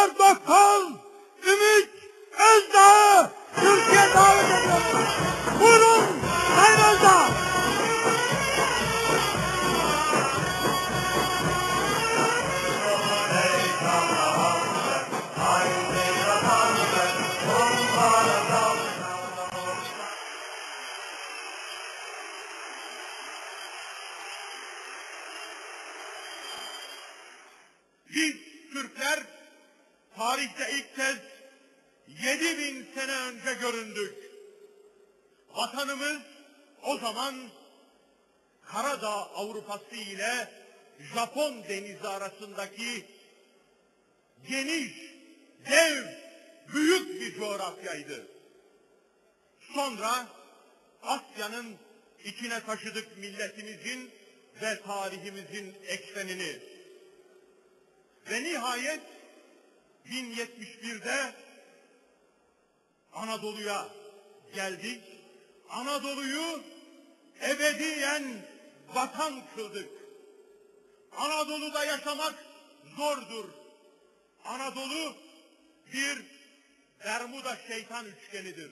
Profesör Doktor Ümit Özdağ'ı Türkiye davet ediyoruz. Buyurun Sayın Özdağ. Tarihte ilk kez 7000 sene önce göründük. Vatanımız o zaman Karadağ Avrupası ile Japon denizi arasındaki geniş, dev, büyük bir coğrafyaydı. Sonra Asya'nın içine taşıdık milletimizin ve tarihimizin eksenini. Ve nihayet 1071'de Anadolu'ya geldik. Anadolu'yu ebediyen vatan kıldık. Anadolu'da yaşamak zordur. Anadolu bir Bermuda şeytan üçgenidir.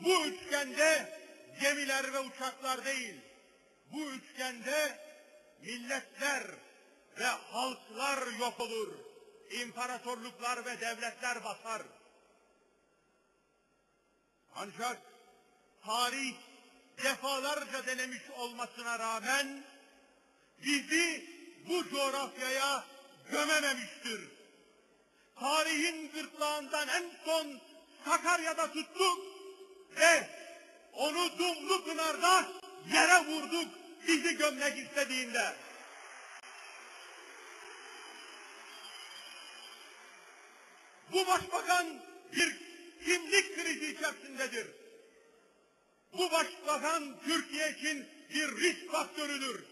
Bu üçgende gemiler ve uçaklar değil, bu üçgende milletler ve halklar yok olur. İmparatorluklar ve devletler basar. Ancak tarih defalarca denemiş olmasına rağmen bizi bu coğrafyaya gömememiştir. Tarihin gırtlağından en son Sakarya'da tuttuk ve onu Dumlu Pınar'da yere vurduk bizi gömmek istediğinde. Bu başbakan bir kimlik krizi içerisindedir. Bu başbakan Türkiye için bir risk faktörüdür.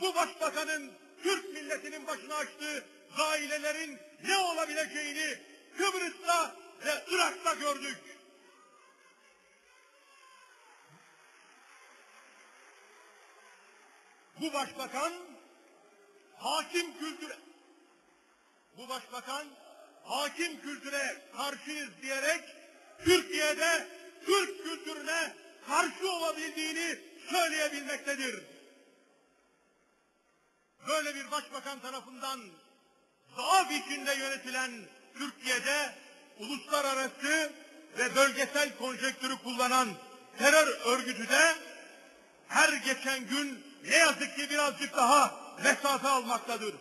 Bu başbakanın Türk milletinin başına açtığı gailelerin ne olabileceğini Kıbrıs'ta ve Irak'ta gördük. Bu başbakan hakim kültüre bu başbakan hakim kültüre karşıyız diyerek Türkiye'de Türk kültürüne karşı olabildiğini söyleyebilmektedir. Böyle bir başbakan tarafından zaaf içinde yönetilen Türkiye'de uluslararası ve bölgesel konjektürü kullanan terör örgütü de her geçen gün ne yazık ki birazcık daha mesafe almaktadır.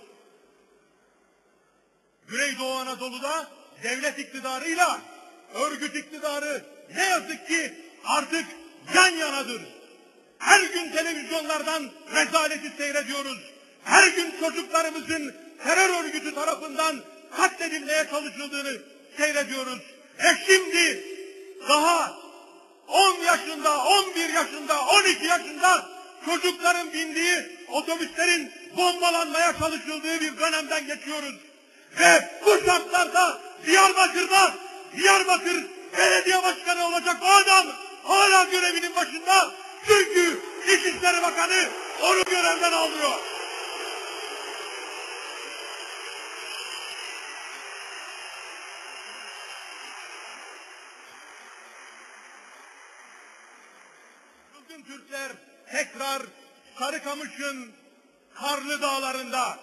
Güneydoğu Anadolu'da devlet iktidarıyla örgüt iktidarı ne yazık ki artık yan yanadır. Her gün televizyonlardan rezaleti seyrediyoruz. Her gün çocuklarımızın terör örgütü tarafından katledilmeye çalışıldığını seyrediyoruz. Ve şimdi daha 10 yaşında, 11 yaşında, 12 yaşında çocukların bindiği otobüslerin bombalanmaya çalışıldığı bir dönemden geçiyoruz. Ve bu şartlarda Diyarbakır'da Diyarbakır belediye başkanı olacak o adam hala görevinin başında. Çünkü İçişleri Bakanı onu görevden alıyor. Çılgın Türkler tekrar Sarıkamış'ın karlı dağlarında,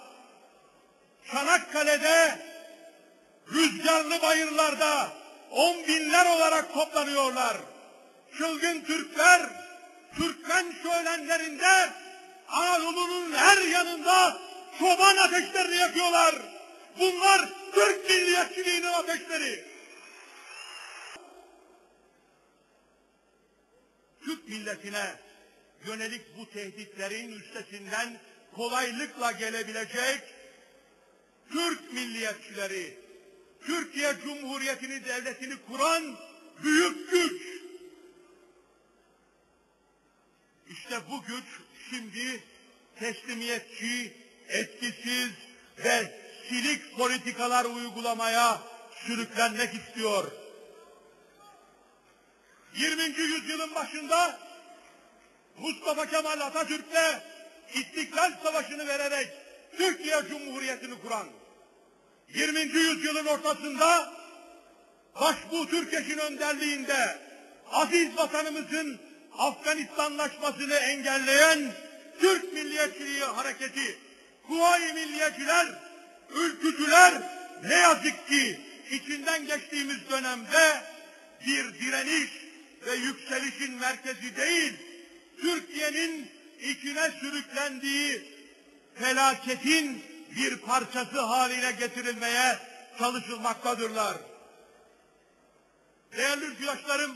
Çanakkale'de, rüzgarlı bayırlarda on binler olarak toplanıyorlar. Çılgın Türkler, Türkmen şölenlerinde Anadolu'nun her yanında çoban ateşlerini yakıyorlar. Bunlar Türk milliyetçiliğinin ateşleri. Türk milletine yönelik bu tehditlerin üstesinden kolaylıkla gelebilecek Türk milliyetçileri, Türkiye Cumhuriyeti'ni devletini kuran büyük güç. İşte bu güç şimdi teslimiyetçi, etkisiz ve silik politikalar uygulamaya sürüklenmek istiyor. 20. yüzyılın başında Mustafa Kemal Atatürk'le İstiklal Savaşı'nı vererek Türkiye Cumhuriyeti'ni kuran, 20. yüzyılın ortasında Başbuğ Türkeş'in önderliğinde aziz vatanımızın Afganistanlaşmasını engelleyen Türk Milliyetçiliği Hareketi, Kuvayi Milliyetçiler, ülkücüler ne yazık ki içinden geçtiğimiz dönemde bir direniş ve yükselişin merkezi değil, Türkiye'nin içine sürüklendiği felaketin bir parçası haline getirilmeye çalışılmaktadırlar. Değerli ülküdaşlarım,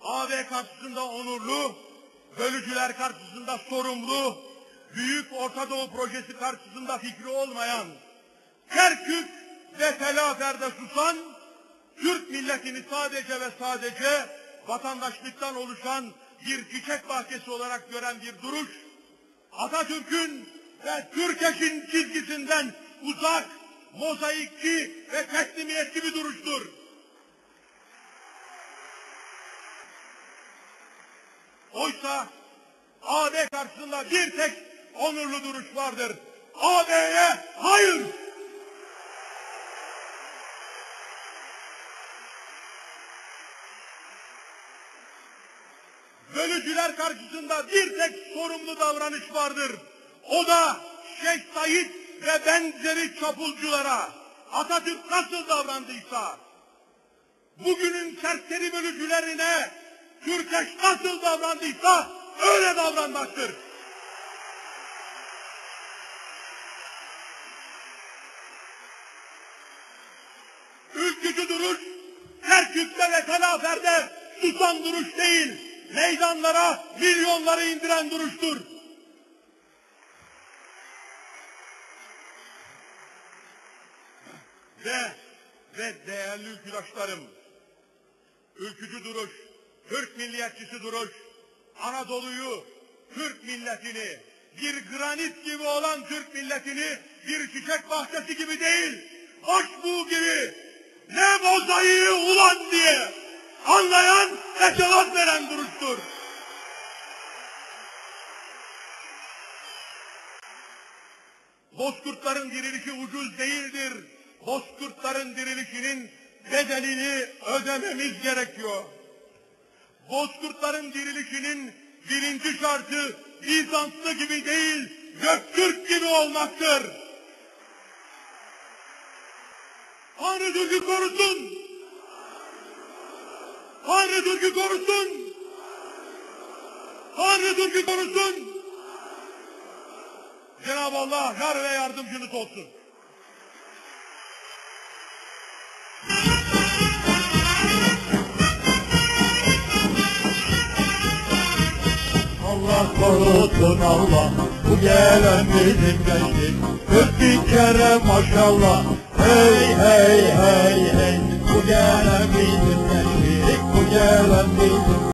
AB karşısında onurlu, bölücüler karşısında sorumlu, Büyük Orta Doğu Projesi karşısında fikri olmayan, Kerkük ve Telafer'de susan, Türk milletini sadece ve sadece vatandaşlıktan oluşan bir çiçek bahçesi olarak gören bir duruş, Atatürk'ün ve Türkeş'in çizgisinden uzak, mozaikçi ve teslimiyetçi bir duruştur. Oysa AD karşısında bir tek onurlu duruş vardır. AD'ye hayır! Bölücüler karşısında bir tek sorumlu davranış vardır. O da Şeyh Said ve benzeri çapulculara Atatürk nasıl davrandıysa, bugünün serseri bölücülerine Türkeş nasıl davrandıysa öyle davranmaktır. Ülkücü duruş, Kerkük'te ve Telafer'de susan duruş değil, meydanlara milyonları indiren duruştur. Ve, ve değerli ülküdaşlarım, ülkücü duruş, Türk milliyetçisi duruş, Anadolu'yu, Türk milletini, bir granit gibi olan Türk milletini bir çiçek bahçesi gibi değil, başbuğ gibi ne mozaiği ulan diye anlayan ve veren duruştur. Bozkurtların dirilişi ucuz değildir. Bozkurtların dirilişinin bedelini ödememiz gerekiyor. Bozkurtların dirilişinin birinci şartı Bizanslı gibi değil, Göktürk gibi olmaktır. Tanrı Türk'ü korusun. Tanrı Türk'ü korusun. Tanrı Türk'ü korusun. Cenab-ı Allah yar ve yardımcınız olsun. Allah korusun Allah. Bu gelen bizim gençlik Kırk bin kere maşallah. Hey hey hey hey. Bu gelen bizim gençlik Bu gelen bizim